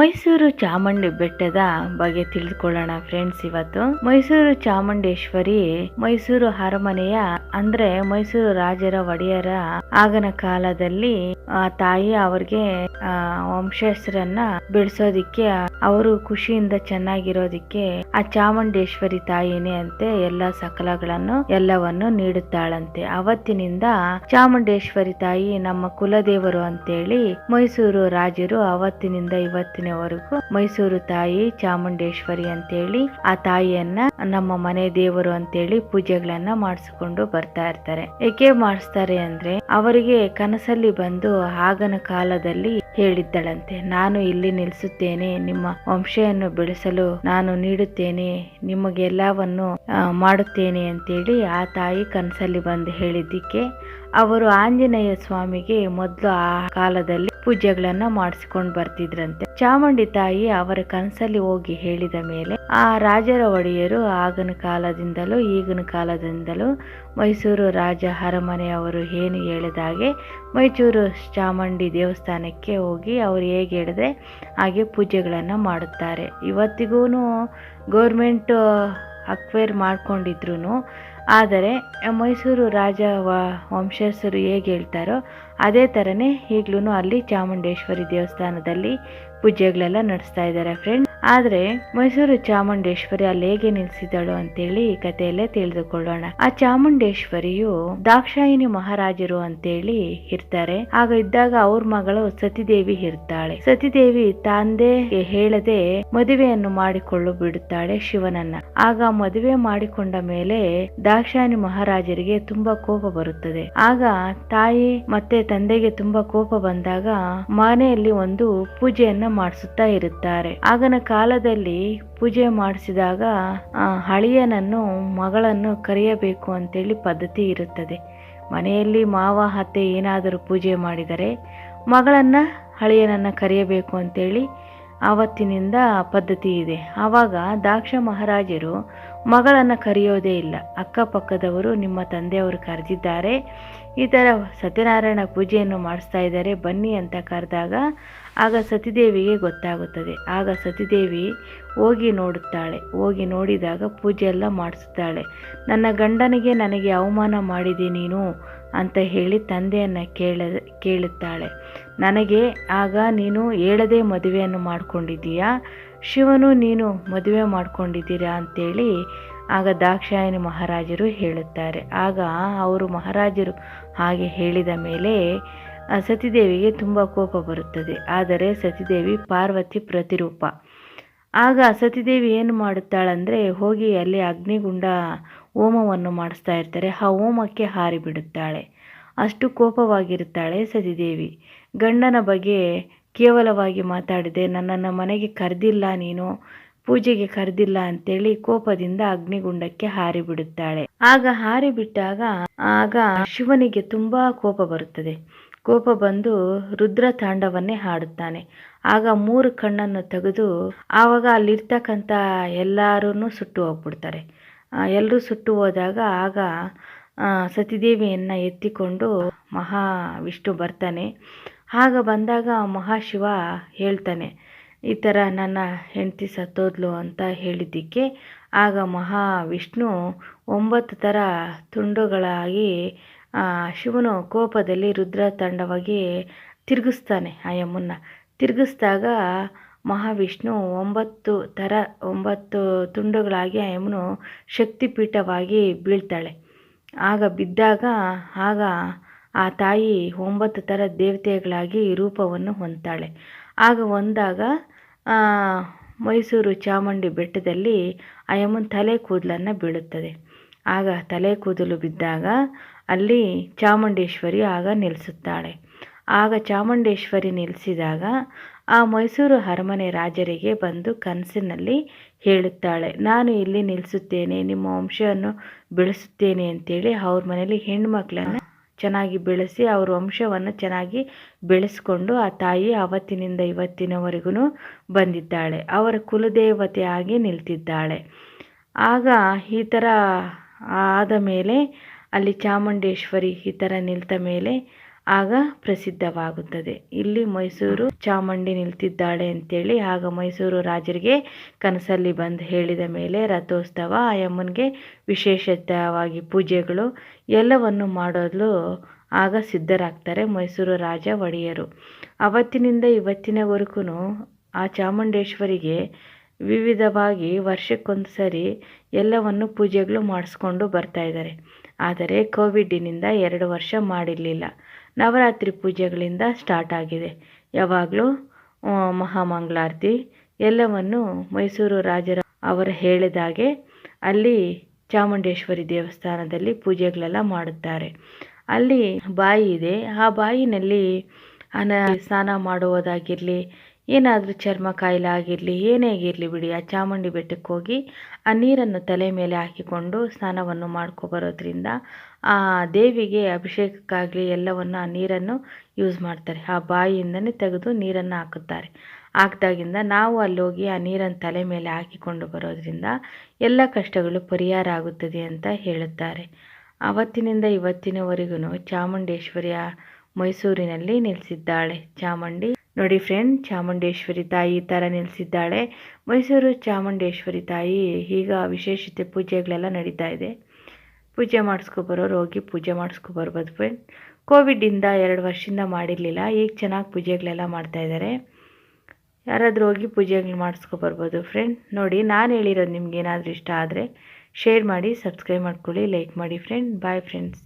ಮೈಸೂರು ಚಾಮುಂಡಿ ಬೆಟ್ಟದ ಬಗ್ಗೆ ತಿಳಿದುಕೊಳ್ಳೋಣ ಫ್ರೆಂಡ್ಸ್ ಇವತ್ತು. ಮೈಸೂರು ಚಾಮುಂಡೇಶ್ವರಿ, ಮೈಸೂರು ಅರಮನೆಯ, ಅಂದ್ರೆ ಮೈಸೂರು ರಾಜರ ಒಡೆಯರ ಆಗನ ಕಾಲದಲ್ಲಿ, ಆ, ತಾಯಿ ಅವ್ರಿಗೆ ವಂಶಸ್ಥರನ್ನ ಬೆಳೆಸೋದಿಕ್ಕೆ, ಅವರು ಖುಷಿಯಿಂದ ಚೆನ್ನಾಗಿರೋದಿಕ್ಕೆ ಆ ಚಾಮುಂಡೇಶ್ವರಿ ತಾಯಿನೇ ಅಂತೆ ಎಲ್ಲ ಸಕಲಗಳನ್ನು, ಎಲ್ಲವನ್ನು ನೀಡುತ್ತಾಳಂತೆ. ಅವತ್ತಿನಿಂದ ಚಾಮುಂಡೇಶ್ವರಿ ತಾಯಿ ನಮ್ಮ ಕುಲದೇವರು ಅಂತೇಳಿ ಮೈಸೂರು ರಾಜರು ಅವತ್ತಿನಿಂದ ಇವತ್ತಿನವರೆಗೂ ಮೈಸೂರು ತಾಯಿ ಚಾಮುಂಡೇಶ್ವರಿ ಅಂತೇಳಿ, ಆ ತಾಯಿಯನ್ನ ನಮ್ಮ ಮನೆ ದೇವರು ಅಂತೇಳಿ ಪೂಜೆಗಳನ್ನ ಮಾಡಿಸಿಕೊಂಡು ಬರ್ತಾ ಇರ್ತಾರೆ. ಏಕೆ ಮಾಡಿಸ್ತಾರೆ ಅಂದ್ರೆ, ಅವರಿಗೆ ಕನಸಲ್ಲಿ ಬಂದು ಆಗನ ಕಾಲದಲ್ಲಿ ಹೇಳಿದ್ದಳಂತೆ, ನಾನು ಇಲ್ಲಿ ನಿಲ್ಲಿಸುತ್ತೇನೆ ನಿಮ್ಮ ವಂಶವನ್ನು ಬೆಳೆಸಲು ನಾನು ನೀಡುತ್ತೇನೆ, ನಿಮಗೆಲ್ಲವನ್ನು ಮಾಡುತ್ತೇನೆ ಅಂತೇಳಿ ಆ ತಾಯಿ ಕನಸಲ್ಲಿ ಬಂದು ಹೇಳಿದ್ದಕ್ಕೆ ಅವರು ಆಂಜನೇಯ ಸ್ವಾಮಿಗೆ ಮೊದಲು ಆ ಕಾಲದಲ್ಲಿ ಪೂಜೆಗಳನ್ನ ಮಾಡಿಸಿಕೊಂಡು ಬರ್ತಿದ್ರಂತೆ. ಚಾಮುಂಡಿ ತಾಯಿ ಅವರ ಕನಸಲ್ಲಿ ಹೋಗಿ ಹೇಳಿದ ಮೇಲೆ ಆ ರಾಜರ ಒಡೆಯರು ಆಗಿನ ಕಾಲದಿಂದಲೂ ಈಗಿನ ಕಾಲದಿಂದಲೂ ಮೈಸೂರು ರಾಜ ಅರಮನೆಯವರು ಏನು ಹೇಳಿದಾಗೆ ಮೈಸೂರು ಚಾಮುಂಡಿ ದೇವಸ್ಥಾನಕ್ಕೆ ಹೋಗಿ ಅವರು ಹೇಗೆ ಹೇಳಿದ್ರೆ ಹಾಗೆ ಪೂಜೆಗಳನ್ನು ಮಾಡುತ್ತಾರೆ. ಇವತ್ತಿಗೂ ಗೌರ್ಮೆಂಟ್ ಅಕ್ವೈರ್ ಮಾಡ್ಕೊಂಡಿದ್ರು ಆದರೆ ಮೈಸೂರು ರಾಜ ವಂಶಸ್ಥರು ಹೇಗೆ ಹೇಳ್ತಾರೋ ಅದೇ ಥರನೇ ಈಗಲೂ ಅಲ್ಲಿ ಚಾಮುಂಡೇಶ್ವರಿ ದೇವಸ್ಥಾನದಲ್ಲಿ ಪೂಜೆಗಳೆಲ್ಲ ನಡೆಸ್ತಾ ಇದ್ದಾರೆ ಫ್ರೆಂಡ್ ಆದರೆ ಮೈಸೂರು ಚಾಮುಂಡೇಶ್ವರಿ ಅಲ್ಲಿ ಹೇಗೆ ನಿಲ್ಸಿದಳು ಅಂತೇಳಿ ಈ ಕಥೆಯಲ್ಲೇ ತಿಳಿದುಕೊಳ್ಳೋಣ. ಆ ಚಾಮುಂಡೇಶ್ವರಿಯು ದಾಕ್ಷಾಯಿನಿ ಮಹಾರಾಜರು ಅಂತೇಳಿ ಇರ್ತಾರೆ. ಆಗ ಇದ್ದಾಗ ಅವ್ರ ಮಗಳು ಸತಿದೇವಿ ಇರ್ತಾಳೆ. ಸತಿದೇವಿ ತಂದೆ ಹೇಳದೆ ಮದುವೆಯನ್ನು ಮಾಡಿಕೊಳ್ಳು ಬಿಡುತ್ತಾಳೆ ಶಿವನನ್ನ. ಆಗ ಮದುವೆ ಮಾಡಿಕೊಂಡ ಮೇಲೆ ದಾಕ್ಷಾಯಿನಿ ಮಹಾರಾಜರಿಗೆ ತುಂಬಾ ಕೋಪ ಬರುತ್ತದೆ. ಆಗ ತಾಯಿ ಮತ್ತೆ ತಂದೆಗೆ ತುಂಬಾ ಕೋಪ ಬಂದಾಗ ಮನೆಯಲ್ಲಿ ಒಂದು ಪೂಜೆಯನ್ನ ಮಾಡಿಸುತ್ತಾ ಇರುತ್ತಾರೆ. ಆಗನ ಕಾಲದಲ್ಲಿ ಪೂಜೆ ಮಾಡಿಸಿದಾಗ ಹಳಿಯನನ್ನು, ಮಗಳನ್ನು ಕರೆಯಬೇಕು ಅಂತೇಳಿ ಪದ್ಧತಿ ಇರುತ್ತದೆ. ಮನೆಯಲ್ಲಿ ಮಾವ, ಅತ್ತೆ ಏನಾದರೂ ಪೂಜೆ ಮಾಡಿದರೆ ಮಗಳನ್ನು, ಹಳಿಯನನ್ನು ಕರೆಯಬೇಕು ಅಂತೇಳಿ ಆವತ್ತಿನಿಂದ ಪದ್ಧತಿ ಇದೆ. ಆವಾಗ ದಾಕ್ಷ ಮಹಾರಾಜರು ಮಗಳನ್ನು ಕರೆಯೋದೇ ಇಲ್ಲ. ಅಕ್ಕಪಕ್ಕದವರು ನಿಮ್ಮ ತಂದೆಯವರು ಕರೆದಿದ್ದಾರೆ. ಈ ಥರ ಸತ್ಯನಾರಾಯಣ ಪೂಜೆಯನ್ನು ಮಾಡಿಸ್ತಾ ಇದ್ದಾರೆ. ಬನ್ನಿ ಅಂತ ಕರೆದಾಗ ಆಗ ಸತಿದೇವಿಗೆ ಗೊತ್ತಾಗುತ್ತದೆ. ಆಗ ಸತಿದೇವಿ ಹೋಗಿ ನೋಡುತ್ತಾಳೆ. ಹೋಗಿ ನೋಡಿದಾಗ ಪೂಜೆ ಎಲ್ಲ ಮಾಡಿಸುತ್ತಾಳೆ. ನನ್ನ ಗಂಡನಿಗೆ ನನಗೆ ಅವಮಾನ ಮಾಡಿದೆ ನೀನು ಅಂತ ಹೇಳಿ ತಂದೆಯನ್ನು ಕೇಳ, ಕೇಳುತ್ತಾಳೆ. ನನಗೆ ಆಗ ನೀನು ಹೇಳದೆ ಮದುವೆಯನ್ನು ಮಾಡಿಕೊಂಡಿದ್ದೀಯಾ? ಶಿವನು ನೀನು ಮದುವೆ ಮಾಡಿಕೊಂಡಿದ್ದೀರಾ ಅಂತೇಳಿ ಆಗ ದಾಕ್ಷಾಯಣಿ ಮಹಾರಾಜರು ಹೇಳುತ್ತಾರೆ. ಆಗ ಅವರು ಮಹಾರಾಜರು ಹಾಗೆ ಹೇಳಿದ ಮೇಲೆ ಸತಿದೇವಿಗೆ ತುಂಬ ಕೋಪ ಬರುತ್ತದೆ. ಆದರೆ ಸತಿದೇವಿ ಪಾರ್ವತಿ ಪ್ರತಿರೂಪ. ಆಗ ಸತಿದೇವಿ ಏನು ಮಾಡುತ್ತಾಳಂದರೆ ಹೋಗಿ ಅಲ್ಲಿ ಅಗ್ನಿಗುಂಡ ಹೋಮವನ್ನು ಮಾಡಿಸ್ತಾ ಇರ್ತಾರೆ. ಆ ಹೋಮಕ್ಕೆ ಹಾರಿ ಬಿಡುತ್ತಾಳೆ. ಅಷ್ಟು ಕೋಪವಾಗಿರುತ್ತಾಳೆ ಸತಿದೇವಿ. ಗಂಡನ ಬಗ್ಗೆ ಕೇವಲವಾಗಿ ಮಾತಾಡಿದೆ. ನನ್ನನ್ನು ಮನೆಗೆ ಕರೆದಿಲ್ಲ ನೀನು, ಪೂಜೆಗೆ ಕರೆದಿಲ್ಲ ಅಂತೇಳಿ ಕೋಪದಿಂದ ಅಗ್ನಿಗುಂಡಕ್ಕೆ ಹಾರಿ ಬಿಡುತ್ತಾಳೆ. ಆಗ ಹಾರಿ ಬಿಟ್ಟಾಗ, ಆಗ ಶಿವನಿಗೆ ತುಂಬಾ ಕೋಪ ಬರುತ್ತದೆ. ಕೋಪ ಬಂದು ರುದ್ರ ತಾಂಡವನ್ನೇ ಹಾಡುತ್ತಾನೆ. ಆಗ ಮೂರು ಕಣ್ಣನ್ನು ತೆಗೆದು ಆವಾಗ ಅಲ್ಲಿರ್ತಕ್ಕಂಥ ಎಲ್ಲರೂ ಸುಟ್ಟು ಹೋಗ್ಬಿಡ್ತಾರೆ. ಎಲ್ಲರೂ ಸುಟ್ಟು ಹೋದಾಗ ಆಗ ಸತಿದೇವಿಯನ್ನು ಎತ್ತಿಕೊಂಡು ಮಹಾವಿಷ್ಣು ಬರ್ತಾನೆ. ಆಗ ಬಂದಾಗ ಮಹಾಶಿವ ಹೇಳ್ತಾನೆ, ಈ ಥರ ನನ್ನ ಹೆಂಡತಿ ಸತ್ತೋದ್ಲು ಅಂತ ಹೇಳಿದ್ದಕ್ಕೆ ಆಗ ಮಹಾವಿಷ್ಣು ಒಂಬತ್ತು ಥರ ತುಂಡುಗಳಾಗಿ ಶಿವನು ಕೋಪದಲ್ಲಿ ರುದ್ರ ತಂಡವಾಗಿ ತಿರುಗಿಸ್ತಾನೆ ಆ ಯಮುನ್ನ. ತಿರುಗಿಸ್ದಾಗ ಮಹಾವಿಷ್ಣು ಒಂಬತ್ತು ಥರ, ಒಂಬತ್ತು ತುಂಡುಗಳಾಗಿ ಆ ಯಮುನು ಶಕ್ತಿಪೀಠವಾಗಿ ಬೀಳ್ತಾಳೆ. ಆಗ ಬಿದ್ದಾಗ, ಆಗ ಆ ತಾಯಿ ಒಂಬತ್ತು ಥರ ದೇವತೆಗಳಾಗಿ ರೂಪವನ್ನು ಹೊಂದ್ತಾಳೆ. ಆಗ ಹೊಂದಾಗ ಮೈಸೂರು ಚಾಮುಂಡಿ ಬೆಟ್ಟದಲ್ಲಿ ಆ ಯಮ್ಮನ ತಲೆ ಕೂದಲನ್ನು ಬೀಳುತ್ತದೆ. ಆಗ ತಲೆ ಕೂದಲು ಬಿದ್ದಾಗ ಅಲ್ಲಿ ಚಾಮುಂಡೇಶ್ವರಿ ಆಗ ನಿಲ್ಲಿಸುತ್ತಾಳೆ ಆಗ ಚಾಮುಂಡೇಶ್ವರಿ ನಿಲ್ಲಿಸಿದಾಗ ಆ ಮೈಸೂರು ಅರಮನೆ ರಾಜರಿಗೆ ಬಂದು ಕನಸಿನಲ್ಲಿ ಹೇಳುತ್ತಾಳೆ, ನಾನು ಇಲ್ಲಿ ನಿಲ್ಲಿಸುತ್ತೇನೆ ನಿಮ್ಮ ವಂಶವನ್ನು ಬೆಳೆಸುತ್ತೇನೆ ಅಂತೇಳಿ ಅವ್ರ ಮನೇಲಿ ಹೆಣ್ಮಕ್ಳನ್ನು ಚೆನ್ನಾಗಿ ಬೆಳೆಸಿ, ಅವ್ರ ವಂಶವನ್ನು ಚೆನ್ನಾಗಿ ಬೆಳೆಸ್ಕೊಂಡು ಆ ತಾಯಿ ಅವತ್ತಿನಿಂದ ಇವತ್ತಿನವರೆಗೂ ಬಂದಿದ್ದಾಳೆ. ಅವರ ಕುಲದೇವತೆ ಆಗಿ ನಿಲ್ತಿದ್ದಾಳೆ. ಆಗ ಈ ಥರ ಆದ ಮೇಲೆ ಅಲ್ಲಿ ಚಾಮುಂಡೇಶ್ವರಿ ಈ ಥರ ನಿಲ್ತ ಮೇಲೆ ಆಗ ಪ್ರಸಿದ್ಧವಾಗುತ್ತದೆ. ಇಲ್ಲಿ ಮೈಸೂರು ಚಾಮುಂಡಿ ನಿಲ್ತಿದ್ದಾಳೆ ಅಂತೇಳಿ ಆಗ ಮೈಸೂರು ರಾಜರಿಗೆ ಕನಸಲ್ಲಿ ಬಂದು ಹೇಳಿದ ಮೇಲೆ ರಥೋತ್ಸವ ಆಯಮ್ಮನಿಗೆ ವಿಶೇಷತವಾಗಿ ಪೂಜೆಗಳು ಎಲ್ಲವನ್ನು ಮಾಡೋದು ಆಗ ಸಿದ್ಧರಾಗ್ತಾರೆ ಮೈಸೂರು ರಾಜ ಒಡೆಯರು. ಅವತ್ತಿನಿಂದ ಇವತ್ತಿನವರೆಗೂ ಆ ಚಾಮುಂಡೇಶ್ವರಿಗೆ ವಿವಿಧವಾಗಿ ವರ್ಷಕ್ಕೊಂದು ಸರಿ ಎಲ್ಲವನ್ನು ಪೂಜೆಗಳು ಮಾಡಿಸ್ಕೊಂಡು ಬರ್ತಾ ಇದ್ದಾರೆ. ಆದರೆ ಕೋವಿಡ್ಡಿನಿಂದ ಎರಡು ವರ್ಷ ಮಾಡಿರಲಿಲ್ಲ. ನವರಾತ್ರಿ ಪೂಜೆಗಳಿಂದ ಸ್ಟಾರ್ಟ್ ಆಗಿದೆ. ಯಾವಾಗಲೂ ಮಹಾಮಂಗಳಾರತಿ ಎಲ್ಲವನ್ನು ಮೈಸೂರು ರಾಜರ ಅವರು ಹೇಳಿದಾಗೆ ಅಲ್ಲಿ ಚಾಮುಂಡೇಶ್ವರಿ ದೇವಸ್ಥಾನದಲ್ಲಿ ಪೂಜೆಗಳೆಲ್ಲ ಮಾಡುತ್ತಾರೆ. ಅಲ್ಲಿ ಬಾಯಿ ಇದೆ. ಆ ಬಾಯಿನಲ್ಲಿ ಅನ ಸ್ನಾನ ಮಾಡುವುದಾಗಿರಲಿ ಏನಾದರೂ ಚರ್ಮ ಕಾಯಿಲೆ ಆಗಿರಲಿ, ಏನೇ ಆಗಿರಲಿ ಬಿಡಿ, ಆ ಚಾಮುಂಡಿ ಬೆಟ್ಟಕ್ಕೆ ಹೋಗಿ ಆ ನೀರನ್ನು ತಲೆ ಮೇಲೆ ಹಾಕಿಕೊಂಡು ಸ್ನಾನವನ್ನು ಮಾಡ್ಕೊಬರೋದ್ರಿಂದ ಆ ದೇವಿಗೆ ಅಭಿಷೇಕಕ್ಕಾಗಲಿ ಎಲ್ಲವನ್ನು ಆ ನೀರನ್ನು ಯೂಸ್ ಮಾಡ್ತಾರೆ. ಆ ಬಾಯಿಯಿಂದನೇ ತೆಗೆದು ನೀರನ್ನು ಹಾಕುತ್ತಾರೆ. ಹಾಕ್ದಾಗಿಂದ ನಾವು ಅಲ್ಲಿ ಹೋಗಿ ಆ ನೀರನ್ನು ತಲೆ ಮೇಲೆ ಹಾಕಿಕೊಂಡು ಬರೋದ್ರಿಂದ ಎಲ್ಲ ಕಷ್ಟಗಳು ಪರಿಹಾರ ಆಗುತ್ತದೆ ಅಂತ ಹೇಳುತ್ತಾರೆ. ಅವತ್ತಿನಿಂದ ಇವತ್ತಿನವರೆಗೂ ಚಾಮುಂಡೇಶ್ವರಿಯ ಮೈಸೂರಿನಲ್ಲಿ ನಿಲ್ಲಿಸಿದ್ದಾಳೆ ಚಾಮುಂಡಿ. ನೋಡಿ ಫ್ರೆಂಡ್ ಚಾಮುಂಡೇಶ್ವರಿ ತಾಯಿ ಈ ಥರ ನಿಲ್ಲಿಸಿದ್ದಾಳೆ ಮೈಸೂರು ಚಾಮುಂಡೇಶ್ವರಿ ತಾಯಿ ಈಗ ವಿಶೇಷತೆ ಪೂಜೆಗಳೆಲ್ಲ ನಡೀತಾ ಇದೆ. ಪೂಜೆ ಮಾಡಿಸ್ಕೊಬರೋರು ಹೋಗಿ ಪೂಜೆ ಮಾಡಿಸ್ಕೊಬರ್ಬೋದು ಫ್ರೆಂಡ್ ಕೋವಿಡಿಂದ ಎರಡು ವರ್ಷದಿಂದ ಮಾಡಿರಲಿಲ್ಲ, ಈಗ ಚೆನ್ನಾಗಿ ಪೂಜೆಗಳೆಲ್ಲ ಮಾಡ್ತಾಯಿದ್ದಾರೆ ಯಾರಾದರೂ ಹೋಗಿ ಪೂಜೆಗಳು ಮಾಡಿಸ್ಕೊಬರ್ಬೋದು ಫ್ರೆಂಡ್ ನೋಡಿ ನಾನು ಹೇಳಿರೋದು ನಿಮ್ಗೆ ಏನಾದರೂ ಇಷ್ಟ ಆದರೆ ಶೇರ್ ಮಾಡಿ ಸಬ್ಸ್ಕ್ರೈಬ್ ಮಾಡ್ಕೊಳ್ಳಿ ಲೈಕ್ ಮಾಡಿ ಫ್ರೆಂಡ್ ಬಾಯ್ ಫ್ರೆಂಡ್ಸ್